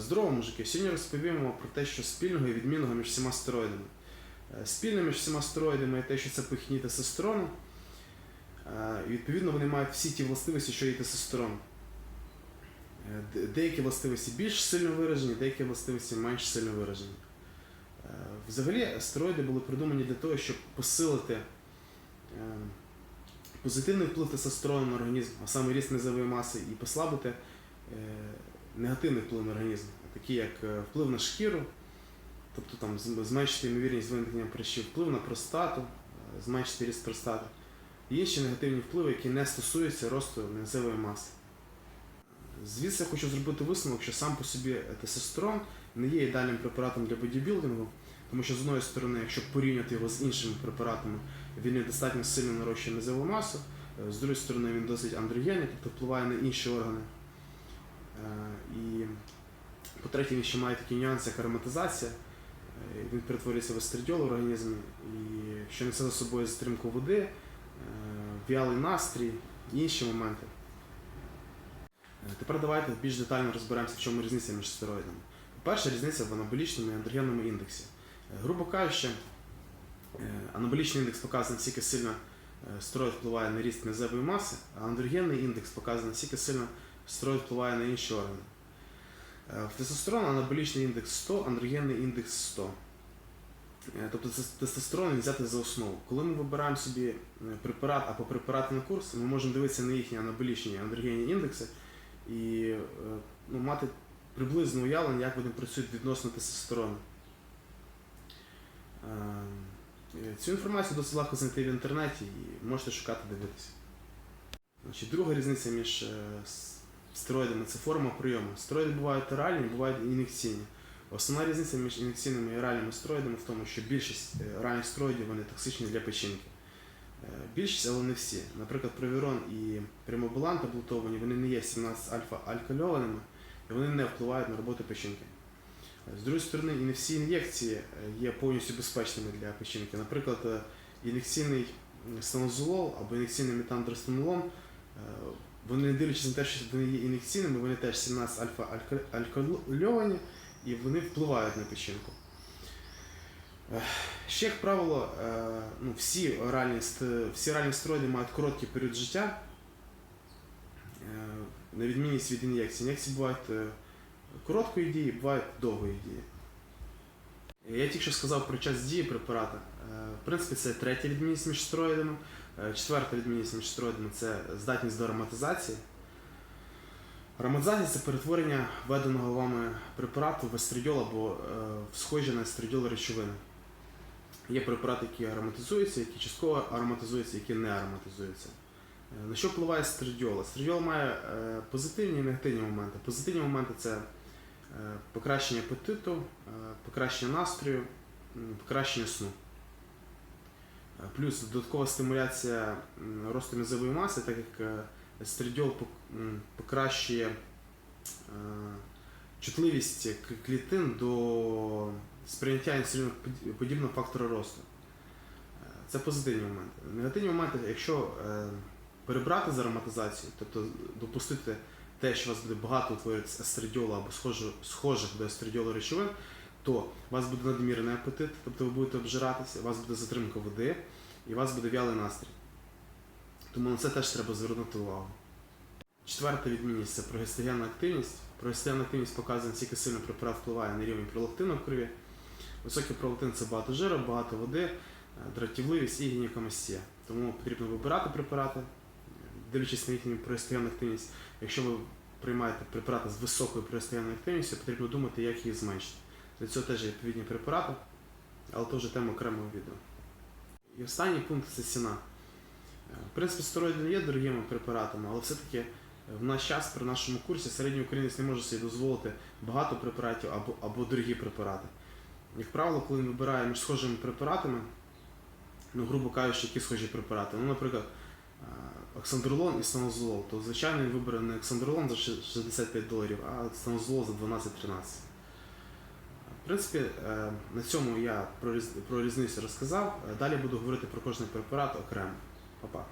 Здорово, мужики! Сьогодні розповімо про те, що спільного і відмінного між всіма стероїдами. Е, Спільне між всіма стероїдами є те, що це пихні тестостерону. Е, І відповідно вони мають всі ті властивості, що і тестостерон. Е, Деякі властивості більш сильно виражені, деякі властивості менш сильно виражені. Е, Взагалі, стероїди були придумані для того, щоб посилити е, позитивний вплив тестостерону на організм, а саме ріст низової маси, і послабити е, негативний вплив на організм, такі як е, вплив на шкіру, тобто там зменшити ймовірність виникнення прищів, вплив на простату, е, зменшити ріст простати, і інші негативні впливи, які не стосуються росту низової маси. Звідси я хочу зробити висновок, що сам по собі тестостерон не є ідеальним препаратом для бодібілдингу, тому що з одної сторони, якщо порівняти його з іншими препаратами, він не достатньо сильно нарощує низову масу, е, з другої сторони він досить андрогенний, тобто впливає на інші органи. Е, І по-третє, він ще має такі нюанси, як ароматизація. Е, Він перетворюється в естридіол в організмі, і що несе за собою затримку води, е, в'ялий настрій і інші моменти. Тепер давайте більш детально розберемося, в чому різниця між стероїдами. Перша різниця в анаболічному і андрогенному індексі. Грубо кажучи, анаболічний індекс показує, наскільки сильно стероїд впливає на ріст низової маси, а андрогенний індекс показує, наскільки сильно стероїд впливає на інші органи. В тестостерон анаболічний індекс 100, андрогенний індекс 100. Е, Тобто тестостерон взяти за основу. Коли ми вибираємо собі е, препарат або препарати на курс, ми можемо дивитися на їхні анаболічні андрогенні індекси і е, ну, мати приблизне уявлення, як вони працюють відносно тестостерону. Е, Цю інформацію досить легко знайти в інтернеті і можете шукати дивитися. Значить, друга різниця між стероїдами це форма прийому. Стероїди бувають оральні, бувають ін'єкційні. Основна різниця між ін'єкційними і оральними стероїдами в тому, що більшість оральних стероїдів вони токсичні для печінки. Більшість, але не всі. Наприклад, Провірон і Примобулан таблетовані, вони не є 17 альфа-алькальованими і вони не впливають на роботу печінки. З другої сторони, і не всі ін'єкції є повністю безпечними для печінки. Наприклад, ін'єкційний станозолол або ін'єкційний метандростанолон, е, вони дивлячись на те, що вони є ін'єкційними, вони теж 17 альфа-алькальовані і вони впливають на печінку. Ще, як правило, е, ну, всі оральні, всі оральні стероїди мають короткий період життя, е, на відмінність від ін'єкцій. Ін'єкції бувають е, короткої дії, бувають довгої дії. Я тільки що сказав про час дії препарата. В принципі, це третя відмінність між стероїдами. Е, Четверта відмінність між стероїдами це здатність до ароматизації. Ароматизація це перетворення введеного вами препарату в естридіол або е, в схожі на естридіол речовини. Є препарати, які ароматизуються, які частково ароматизуються, які не ароматизуються. Е, На що впливає естридіол? Естридіол має позитивні і негативні моменти. Позитивні моменти це покращення апетиту, покращення настрою, покращення сну. Плюс додаткова стимуляція росту м'язової маси, так як е, естридіол покращує е, чутливість клітин до сприйняття інсуліноподібного фактора росту. Е, Це позитивні моменти. Негативні моменти, якщо перебрати з ароматизацією, тобто допустити те, що у вас буде багато утворюватися естридіолу або схожих до естридіолу речовин, то у вас буде надмірний апетит, тобто ви будете обжиратися, у вас буде затримка води і у вас буде вялий настрій. Тому на це теж треба звернути увагу. Четверта відмінність це прогестогенна активність. Прогестогенна активність показує, наскільки сильно препарат впливає на рівень пролактину в крові. Високий пролактин це багато жиру, багато води, е, дратівливість і гінекомастія. Тому потрібно вибирати препарати, дивлячись на їхню прогестогенну активність. Якщо ви приймаєте препарати з високою прогестогенною активністю, потрібно думати, як їх зменшити. Для цього теж є відповідні препарати, але це вже тема окремого відео. І останній пункт це ціна. Е, В принципі, стероїди не є дорогими препаратами, але все-таки е, в наш час при нашому курсі середній українець не може собі дозволити багато препаратів або, або дорогі препарати. Як правило, коли він вибирає між схожими препаратами, ну, грубо кажучи, які схожі препарати, ну, наприклад, е, оксандролон і станозолол, то звичайно він вибере не оксандролон за 65 доларів, а станозолол за 12-13. В принципі, е, на цьому я про різницю розказав. Е, Далі буду говорити про кожний препарат окремо. Па-па.